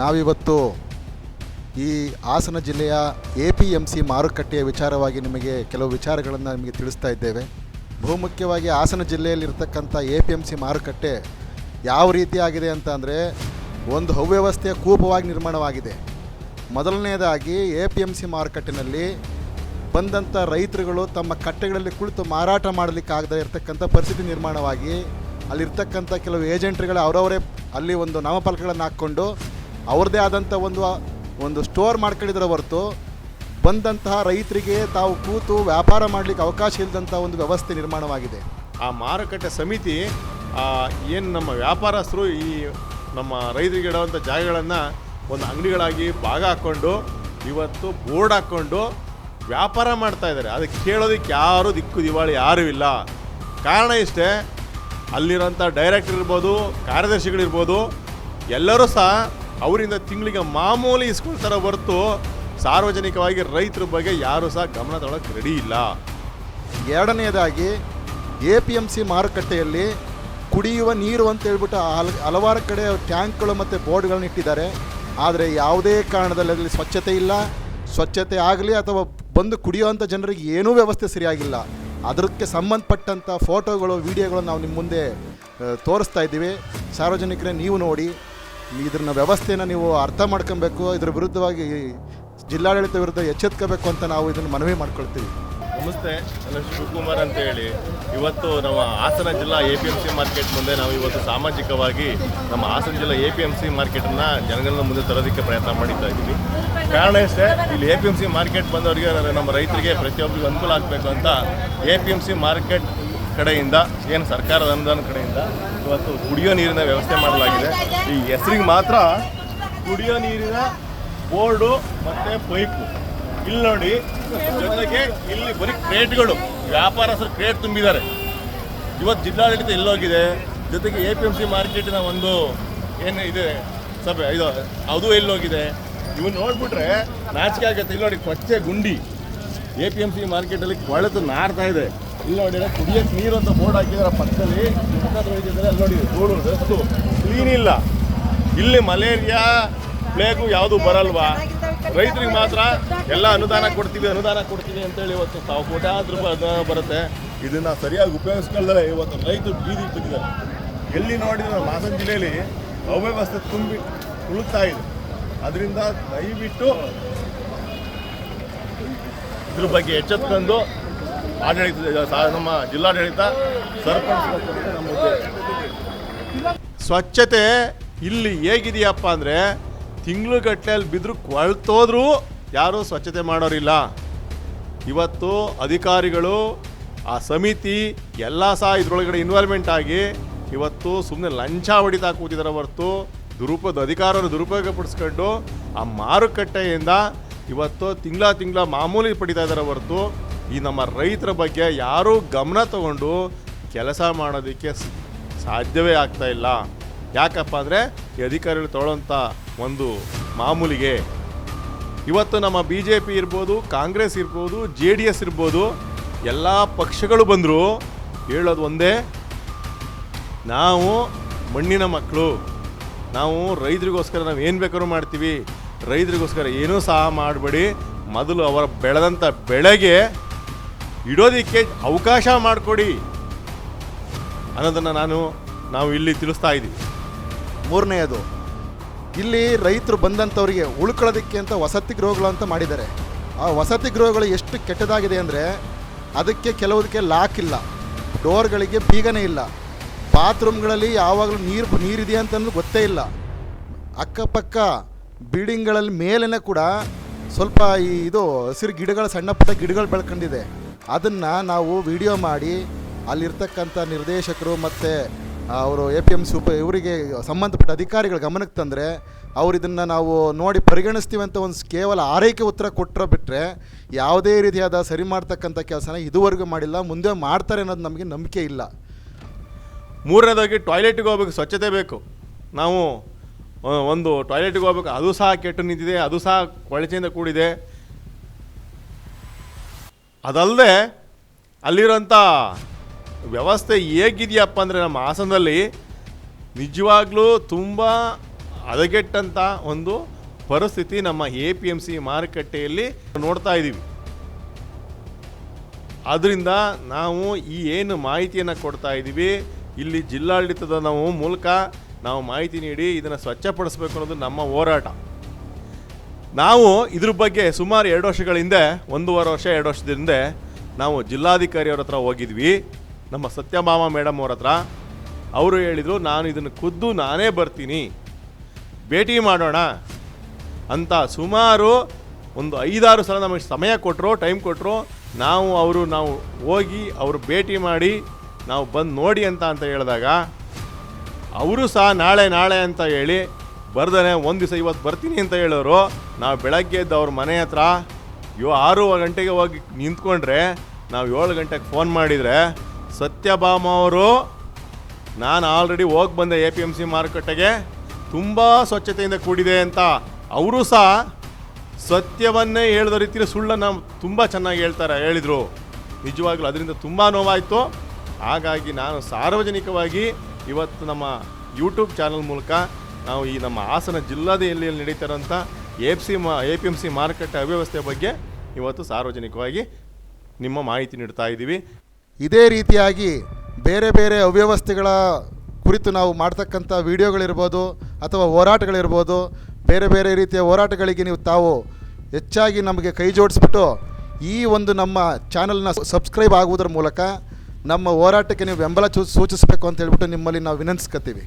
ನಾವಿವತ್ತು ಈ ಹಾಸನ ಜಿಲ್ಲೆಯ ಎ ಪಿ ಎಂ ಸಿ ಮಾರುಕಟ್ಟೆಯ ವಿಚಾರವಾಗಿ ನಿಮಗೆ ಕೆಲವು ವಿಚಾರಗಳನ್ನು ನಿಮಗೆ ತಿಳಿಸ್ತಾ ಇದ್ದೇವೆ. ಬಹುಮುಖ್ಯವಾಗಿ ಹಾಸನ ಜಿಲ್ಲೆಯಲ್ಲಿರ್ತಕ್ಕಂಥ ಎ ಪಿ ಎಂ ಸಿ ಮಾರುಕಟ್ಟೆ ಯಾವ ರೀತಿಯಾಗಿದೆ ಅಂತ ಅಂದರೆ ಒಂದು ಅವ್ಯವಸ್ಥೆಯ ಕೂಪವಾಗಿ ನಿರ್ಮಾಣವಾಗಿದೆ. ಮೊದಲನೆಯದಾಗಿ ಎ ಪಿ ಎಂ ಸಿ ಮಾರುಕಟ್ಟೆನಲ್ಲಿ ಬಂದಂಥ ರೈತರುಗಳು ತಮ್ಮ ಕಟ್ಟೆಗಳಲ್ಲಿ ಕುಳಿತು ಮಾರಾಟ ಮಾಡಲಿಕ್ಕಾಗದೇ ಇರತಕ್ಕಂಥ ಪರಿಸ್ಥಿತಿ ನಿರ್ಮಾಣವಾಗಿ ಅಲ್ಲಿರ್ತಕ್ಕಂಥ ಕೆಲವು ಏಜೆಂಟ್ಗಳು ಅವರವರೇ ಅಲ್ಲಿ ಒಂದು ನಾಮಫಲಕಗಳನ್ನು ಹಾಕ್ಕೊಂಡು ಅವ್ರದ್ದೇ ಆದಂಥ ಒಂದು ಒಂದು ಸ್ಟೋರ್ ಮಾಡ್ಕೊಂಡಿದ್ರೆ ಹೊರತು ಬಂದಂತಹ ರೈತರಿಗೆ ತಾವು ಕೂತು ವ್ಯಾಪಾರ ಮಾಡಲಿಕ್ಕೆ ಅವಕಾಶ ಇಲ್ಲದಂಥ ಒಂದು ವ್ಯವಸ್ಥೆ ನಿರ್ಮಾಣವಾಗಿದೆ. ಆ ಮಾರುಕಟ್ಟೆ ಸಮಿತಿ ಏನು ನಮ್ಮ ವ್ಯಾಪಾರಸ್ಥರು ಈ ನಮ್ಮ ರೈತರಿಗೆ ಇಡುವಂಥ ಜಾಗಗಳನ್ನು ಒಂದು ಅಂಗಡಿಗಳಾಗಿ ಭಾಗ ಹಾಕ್ಕೊಂಡು, ಇವತ್ತು ಬೋರ್ಡ್ ಹಾಕ್ಕೊಂಡು ವ್ಯಾಪಾರ ಮಾಡ್ತಾ ಇದ್ದಾರೆ. ಅದಕ್ಕೆ ಕೇಳೋದಕ್ಕೆ ಯಾರು ದಿಕ್ಕು ದಿವಾಳಿ ಯಾರೂ ಇಲ್ಲ. ಕಾರಣ ಇಷ್ಟೇ, ಅಲ್ಲಿರೋಂಥ ಡೈರೆಕ್ಟರ್ ಇರ್ಬೋದು, ಕಾರ್ಯದರ್ಶಿಗಳಿರ್ಬೋದು, ಎಲ್ಲರೂ ಸಹ ಅವರಿಂದ ತಿಂಗಳಿಗೆ ಮಾಮೂಲಿ ಇಸ್ಕೊಳ್ತಾರ ಹೊರತು ಸಾರ್ವಜನಿಕವಾಗಿ ರೈತರ ಬಗ್ಗೆ ಯಾರೂ ಸಹ ಗಮನ ತಗೊಳಕ್ಕೆ ರೆಡಿ ಇಲ್ಲ. ಎರಡನೆಯದಾಗಿ ಎ ಪಿ ಎಂ ಸಿ ಮಾರುಕಟ್ಟೆಯಲ್ಲಿ ಕುಡಿಯುವ ನೀರು ಅಂತ ಹೇಳ್ಬಿಟ್ಟು ಹಲ, ಹಲವಾರು ಕಡೆ ಟ್ಯಾಂಕ್ಗಳು ಮತ್ತು ಬೋರ್ಡ್ಗಳನ್ನ ಇಟ್ಟಿದ್ದಾರೆ. ಆದರೆ ಯಾವುದೇ ಕಾರಣದಲ್ಲಿ ಅದರಲ್ಲಿ ಸ್ವಚ್ಛತೆ ಇಲ್ಲ. ಸ್ವಚ್ಛತೆ ಆಗಲಿ ಅಥವಾ ಬಂದು ಕುಡಿಯುವಂಥ ಜನರಿಗೆ ಏನೂ ವ್ಯವಸ್ಥೆ ಸರಿಯಾಗಿಲ್ಲ. ಅದಕ್ಕೆ ಸಂಬಂಧಪಟ್ಟಂಥ ಫೋಟೋಗಳು ವಿಡಿಯೋಗಳು ನಾವು ನಿಮ್ಮ ಮುಂದೆ ತೋರಿಸ್ತಾ ಇದ್ದೀವಿ. ಸಾರ್ವಜನಿಕರೇ ನೀವು ನೋಡಿ. ಇದನ್ನ ವ್ಯವಸ್ಥೆನ ನೀವು ಅರ್ಥ ಮಾಡ್ಕೊಬೇಕು, ಇದ್ರ ವಿರುದ್ಧವಾಗಿ ಜಿಲ್ಲಾಡಳಿತ ವಿರುದ್ಧ ಎಚ್ಚೆತ್ಕೋಬೇಕು ಅಂತ ನಾವು ಇದನ್ನು ಮನವಿ ಮಾಡ್ಕೊಳ್ತೀವಿ. ನಮಸ್ತೆ, ನನ್ನ ಶಿವಕುಮಾರ್ ಅಂತ ಹೇಳಿ. ಇವತ್ತು ನಮ್ಮ ಹಾಸನ ಜಿಲ್ಲಾ A P M C market ಮುಂದೆ ನಾವು ಇವತ್ತು ಸಾಮಾಜಿಕವಾಗಿ ನಮ್ಮ ಹಾಸನ ಜಿಲ್ಲಾ ಎ ಪಿ ಎಂ ಸಿ ಮಾರ್ಕೆಟನ್ನು ಜನಗಳ ಮುಂದೆ ತರೋದಕ್ಕೆ ಪ್ರಯತ್ನ ಮಾಡಿತಾ ಇದ್ದೀವಿ. ಕಾರಣ ಇಷ್ಟೇ, ಇಲ್ಲಿ A P M C market ಬಂದವರಿಗೆ ನಮ್ಮ ರೈತರಿಗೆ ಪ್ರತಿಯೊಬ್ಬರಿಗೂ ಅನುಕೂಲ ಆಗಬೇಕು ಅಂತ A P M C market ಕಡೆಯಿಂದ, ಏನು ಸರ್ಕಾರದ ಅನುದಾನ ಕಡೆಯಿಂದ ಇವತ್ತು ಕುಡಿಯೋ ನೀರಿನ ವ್ಯವಸ್ಥೆ ಮಾಡಲಾಗಿದೆ. ಈ ಹೆಸರಿಗೆ ಮಾತ್ರ ಕುಡಿಯೋ ನೀರಿನ ಬೋರ್ಡು ಮತ್ತು ಪೈಪು. ಇಲ್ಲಿ ನೋಡಿ, ಜೊತೆಗೆ ಇಲ್ಲಿ ಬರೀ ಕ್ರೇಟ್ಗಳು, ವ್ಯಾಪಾರಸ್ಥರು ಕ್ರೇಟ್ ತುಂಬಿದ್ದಾರೆ. ಇವತ್ತು ಜಿಲ್ಲಾಡಳಿತ ಎಲ್ಲೋಗಿದೆ. ಜೊತೆಗೆ ಎ ಪಿ ಎಂ ಸಿ ಮಾರ್ಕೆಟಿನ ಒಂದು ಏನು ಇದೆ, ಸಭೆ, ಇದು, ಅದು ಎಲ್ಲೋಗಿದೆ. ಇವು ನೋಡ್ಬಿಟ್ರೆ ನಾಚಿಕೆ ಆಗುತ್ತೆ. ಇಲ್ಲಿ ನೋಡಿ, ಕೊಚ್ಚೆ ಗುಂಡಿ. ಎ ಪಿ ಎಂ ಸಿ ಮಾರ್ಕೆಟಲ್ಲಿ ಕೊಳೆತು ನಾರ್ತಾ ಇದೆ. ಇಲ್ಲಿ ನೋಡಿದ್ರೆ ಕುಡಿಯೋಕ್ಕೆ ನೀರು ಅಂತ ಬೋರ್ಡ್ ಹಾಕಿದ್ರೆ ಪಕ್ಕದಲ್ಲಿ. ಅಲ್ಲಿ ನೋಡಿ ರೋಡು ರಸ್ತು ಕ್ಲೀನ್ ಇಲ್ಲ. ಇಲ್ಲಿ ಮಲೇರಿಯಾ ಪ್ಲೇಗು ಯಾವುದು ಬರಲ್ವಾ? ರೈತರಿಗೆ ಮಾತ್ರ ಎಲ್ಲ ಅನುದಾನ ಕೊಡ್ತೀವಿ ಅನುದಾನ ಕೊಡ್ತೀವಿ ಅಂತೇಳಿ ಇವತ್ತು ತಾವು ಕೋಟ್ಯಾಂತರ ರೂಪಾಯಿ ಅನುದಾನ ಬರುತ್ತೆ. ಇದನ್ನ ಸರಿಯಾಗಿ ಉಪಯೋಗಿಸ್ಕೊಳ್ಳದೆ ಇವತ್ತು ರೈತರು ಬೀದಿ ಬಿಟ್ಟಿದ್ದಾರೆ. ಎಲ್ಲಿ ನೋಡಿದ್ರೆ ಹಾಸನ ಜಿಲ್ಲೆಯಲ್ಲಿ ಅವ್ಯವಸ್ಥೆ ತುಂಬಿ ಉಳುತ್ತಾ ಇದೆ. ಅದರಿಂದ ದಯವಿಟ್ಟು ಇದ್ರ ಬಗ್ಗೆ ಎಚ್ಚೆತ್ಕೊಂಡು ಆಡಳಿತ ನಮ್ಮ ಜಿಲ್ಲಾಡಳಿತ ಸರ್ಪಂಚ್. ಸ್ವಚ್ಛತೆ ಇಲ್ಲಿ ಹೇಗಿದೆಯಪ್ಪ ಅಂದರೆ ತಿಂಗ್ಳುಗಟ್ಟಲೆಯಲ್ಲಿ ಬಿದ್ರು ಕೊಳ್ತೋದ್ರೂ, ಯಾರೂ ಸ್ವಚ್ಛತೆ ಮಾಡೋರಿಲ್ಲ ಇವತ್ತು ಅಧಿಕಾರಿಗಳು, ಆ ಸಮಿತಿ ಎಲ್ಲ ಸಹ ಇದರೊಳಗಡೆ ಇನ್ವಾಲ್ವ್ಮೆಂಟ್ ಆಗಿ ಇವತ್ತು ಸುಮ್ಮನೆ ಲಂಚ ಹೊಡಿತಾ ಕೂತಿದ್ದಾರೆ ಹೊರತು ದುರುಪದ ಅಧಿಕಾರವನ್ನು ದುರುಪಯೋಗ ಪಡಿಸ್ಕೊಂಡು ಆ ಮಾರುಕಟ್ಟೆಯಿಂದ ಇವತ್ತು ತಿಂಗಳ ತಿಂಗಳ ಮಾಮೂಲಿ ಪಡಿತಾ ಇದ್ದಾರೆ ಹೊರತು ಈ ನಮ್ಮ ರೈತರ ಬಗ್ಗೆ ಯಾರೂ ಗಮನ ತಗೊಂಡು ಕೆಲಸ ಮಾಡೋದಕ್ಕೆ ಸಾಧ್ಯವೇ ಆಗ್ತಾ ಇಲ್ಲ. ಯಾಕಪ್ಪ ಅಂದರೆ ಈ ಅಧಿಕಾರಿಗಳು ತೊಗೊಳ್ಳೋಂಥ ಒಂದು ಮಾಮೂಲಿಗೆ ಇವತ್ತು ನಮ್ಮ ಬಿ ಜೆ ಪಿ ಇರ್ಬೋದು, ಕಾಂಗ್ರೆಸ್ ಇರ್ಬೋದು, ಜೆ ಡಿ ಎಸ್ ಇರ್ಬೋದು, ಎಲ್ಲ ಪಕ್ಷಗಳು ಬಂದರೂ ಹೇಳೋದು ಒಂದೇ, ನಾವು ಮಣ್ಣಿನ ಮಕ್ಕಳು. ನಾವು ರೈತರಿಗೋಸ್ಕರ ನಾವು ಏನು ಬೇಕಾದ್ರೂ ಮಾಡ್ತೀವಿ. ರೈತರಿಗೋಸ್ಕರ ಏನೂ ಸಹ ಮಾಡಬೇಡಿ. ಮೊದಲು ಅವರ ಬೆಳೆದಂಥ ಬೆಳೆಗೆ ಇಡೋದಕ್ಕೆ ಅವಕಾಶ ಮಾಡಿಕೊಡಿ. ಅನ್ನೋದನ್ನು ನಾನು, ನಾವು ಇಲ್ಲಿ ತಿಳಿಸ್ತಾ ಇದ್ದೀವಿ. ಮೂರನೆಯದು, ಇಲ್ಲಿ ರೈತರು ಬಂದಂಥವ್ರಿಗೆ ಉಳ್ಕೊಳ್ಳೋದಕ್ಕೆ ಅಂತ ವಸತಿ ಗೃಹಗಳು ಅಂತ ಮಾಡಿದ್ದಾರೆ. ಆ ವಸತಿ ಗೃಹಗಳು ಎಷ್ಟು ಕೆಟ್ಟದಾಗಿದೆ ಅಂದರೆ, ಅದಕ್ಕೆ ಕೆಲವುದಕ್ಕೆ ಲಾಕ್ ಇಲ್ಲ, ಡೋರ್ಗಳಿಗೆ ಬೀಗನೇ ಇಲ್ಲ, ಬಾತ್ರೂಮ್ಗಳಲ್ಲಿ ಯಾವಾಗಲೂ ನೀರು, ನೀರಿದೆ ಅಂತಂದು ಗೊತ್ತೇ ಇಲ್ಲ. ಅಕ್ಕಪಕ್ಕ ಬಿಲ್ಡಿಂಗ್ಗಳಲ್ಲಿ ಮೇಲೇ ಕೂಡ ಸ್ವಲ್ಪ ಈ ಇದು, ಹಸಿರು ಗಿಡಗಳು, ಸಣ್ಣ ಪುಟ್ಟ ಗಿಡಗಳು ಬೆಳ್ಕೊಂಡಿದೆ. ಅದನ್ನು ನಾವು ವಿಡಿಯೋ ಮಾಡಿ, ಅಲ್ಲಿರ್ತಕ್ಕಂಥ ನಿರ್ದೇಶಕರು ಮತ್ತು ಅವರು ಎ ಪಿ ಎಂ ಸಿ ಉಪ ಇವರಿಗೆ ಸಂಬಂಧಪಟ್ಟ ಅಧಿಕಾರಿಗಳ ಗಮನಕ್ಕೆ ತಂದರೆ, ಅವ್ರು ಇದನ್ನು ನಾವು ನೋಡಿ ಪರಿಗಣಿಸ್ತೀವಿ ಅಂತ ಒಂದು ಕೇವಲ ಆರೈಕೆ ಉತ್ತರ ಕೊಟ್ಟರೆ ಬಿಟ್ಟರೆ ಯಾವುದೇ ರೀತಿಯಾದ ಸರಿ ಮಾಡ್ತಕ್ಕಂಥ ಕೆಲಸನ ಇದುವರೆಗೂ ಮಾಡಿಲ್ಲ, ಮುಂದೆ ಮಾಡ್ತಾರೆ ಅನ್ನೋದು ನಮಗೆ ನಂಬಿಕೆ ಇಲ್ಲ. ಮೂರನೇದಾಗಿ ಟಾಯ್ಲೆಟ್ಗೆ ಹೋಗ್ಬೇಕು, ಸ್ವಚ್ಛತೆ ಬೇಕು. ನಾವು ಒಂದು ಟಾಯ್ಲೆಟ್ಗೆ ಹೋಗ್ಬೇಕು, ಅದು ಸಹ ಕೆಟ್ಟು ನಿಂತಿದೆ, ಅದು ಸಹ ಕೊಳಚೆಯಿಂದ ಕೂಡಿದೆ. ಅದಲ್ಲದೆ ಅಲ್ಲಿರೋಂಥ ವ್ಯವಸ್ಥೆ ಹೇಗಿದೆಯಪ್ಪ ಅಂದರೆ ನಮ್ಮ ಹಾಸನದಲ್ಲಿ ನಿಜವಾಗ್ಲೂ ತುಂಬ ಹದಗೆಟ್ಟಂಥ ಒಂದು ಪರಿಸ್ಥಿತಿ ನಮ್ಮ ಎ ಪಿ ಎಂ ಸಿ ಮಾರುಕಟ್ಟೆಯಲ್ಲಿ ನೋಡ್ತಾ ಇದ್ದೀವಿ ಆದ್ದರಿಂದ ನಾವು ಈ ಏನು ಮಾಹಿತಿಯನ್ನು ಕೊಡ್ತಾ ಇದ್ದೀವಿ ಇಲ್ಲಿ ಜಿಲ್ಲಾಡಳಿತದ ನಾವು ಮೂಲಕ ನಾವು ಮಾಹಿತಿ ನೀಡಿ ಇದನ್ನು ಸ್ವಚ್ಛಪಡಿಸ್ಬೇಕು ಅನ್ನೋದು ನಮ್ಮ ಹೋರಾಟ. ನಾವು ಇದ್ರ ಬಗ್ಗೆ ಸುಮಾರು ಎರಡು ವರ್ಷಗಳ ಹಿಂದೆ, ಒಂದೂವರೆ ವರ್ಷ, ಎರಡು ವರ್ಷದ ಹಿಂದೆ ನಾವು ಜಿಲ್ಲಾಧಿಕಾರಿಯವ್ರ ಹತ್ರ ಹೋಗಿದ್ವಿ. ನಮ್ಮ ಸತ್ಯಭಾಮ ಮೇಡಮ್ ಅವ್ರ ಹತ್ರ. ಅವರು ಹೇಳಿದರು, ನಾನು ಇದನ್ನು ಖುದ್ದು ನಾನೇ ಬರ್ತೀನಿ. ಭೇಟಿ ಮಾಡೋಣ. ಅಂತ ಸುಮಾರು ಒಂದು ಐದಾರು ಸಲ ನಮಗೆ ಸಮಯ ಕೊಟ್ಟರು ಟೈಮ್ ಕೊಟ್ಟರು ನಾವು, ಅವರು ನಾವು ಹೋಗಿ ಅವರು ಭೇಟಿ ಮಾಡಿ ನಾವು ಬಂದು ನೋಡಿ ಅಂತ ಅಂತ ಹೇಳಿದಾಗ, ಅವರು ಸಹ ನಾಳೆ ನಾಳೆ ಅಂತ ಹೇಳಿ ಬರ್ದಾನೆ, ಒಂದು ದಿವಸ ಇವತ್ತು ಬರ್ತೀನಿ ಅಂತ ಹೇಳೋರು, ನಾವು ಬೆಳಗ್ಗೆ ಎದ್ದು ಅವ್ರ ಮನೆ ಹತ್ರ ಇವ ಆರು ಗಂಟೆಗೆ ಹೋಗಿ ನಿಂತ್ಕೊಂಡ್ರೆ, ನಾವು ಏಳು ಗಂಟೆಗೆ ಫೋನ್ ಮಾಡಿದರೆ, ಸತ್ಯಭಾಮ ಅವರು, ನಾನು ಆಲ್ರೆಡಿ ಹೋಗಿ ಬಂದೆ ಎ ಪಿ ಎಂ ಸಿ ಮಾರುಕಟ್ಟೆಗೆ, ತುಂಬ ಸ್ವಚ್ಛತೆಯಿಂದ ಕೂಡಿದೆ ಅಂತ. ಅವರು ಸಹ ಸತ್ಯವನ್ನೇ ಹೇಳಿದ ರೀತಿಯಲ್ಲಿ ಸುಳ್ಳನ್ನು ತುಂಬ ಚೆನ್ನಾಗಿ ಹೇಳ್ತಾರೆ, ಹೇಳಿದರು. ನಿಜವಾಗ್ಲೂ ಅದರಿಂದ ತುಂಬ ನೋವಾಯಿತು. ಹಾಗಾಗಿ ನಾನು ಸಾರ್ವಜನಿಕವಾಗಿ ಇವತ್ತು ನಮ್ಮ ಯೂಟ್ಯೂಬ್ ಚಾನಲ್ ಮೂಲಕ ನಾವು ಈ ನಮ್ಮ ಹಾಸನ ಜಿಲ್ಲಾದಲ್ಲಿ ನಡೀತಾ ಇರೋಂಥ ಎ ಪಿ ಸಿ ಮಾ, ಎ ಪಿ ಎಂ ಸಿ ಮಾರುಕಟ್ಟೆ ಅವ್ಯವಸ್ಥೆ ಬಗ್ಗೆ ಇವತ್ತು ಸಾರ್ವಜನಿಕವಾಗಿ ನಿಮ್ಮ ಮಾಹಿತಿ ನೀಡ್ತಾ ಇದ್ದೀವಿ. ಇದೇ ರೀತಿಯಾಗಿ ಬೇರೆ ಬೇರೆ ಅವ್ಯವಸ್ಥೆಗಳ ಕುರಿತು ನಾವು ಮಾಡ್ತಕ್ಕಂಥ ವಿಡಿಯೋಗಳಿರ್ಬೋದು ಅಥವಾ ಹೋರಾಟಗಳಿರ್ಬೋದು, ಬೇರೆ ಬೇರೆ ರೀತಿಯ ಹೋರಾಟಗಳಿಗೆ ನೀವು ತಾವು ಹೆಚ್ಚಾಗಿ ನಮಗೆ ಕೈ ಜೋಡಿಸ್ಬಿಟ್ಟು ಈ ಒಂದು ನಮ್ಮ ಚಾನಲ್ನ ಸಬ್ಸ್ಕ್ರೈಬ್ ಆಗುವುದರ ಮೂಲಕ ನಮ್ಮ ಹೋರಾಟಕ್ಕೆ ನೀವು ಬೆಂಬಲ ಸೂಚಿಸಬೇಕು ಅಂತ ಹೇಳ್ಬಿಟ್ಟು ನಿಮ್ಮಲ್ಲಿ ನಾವು ವಿನಂತಿಸ್ಕೊತೀವಿ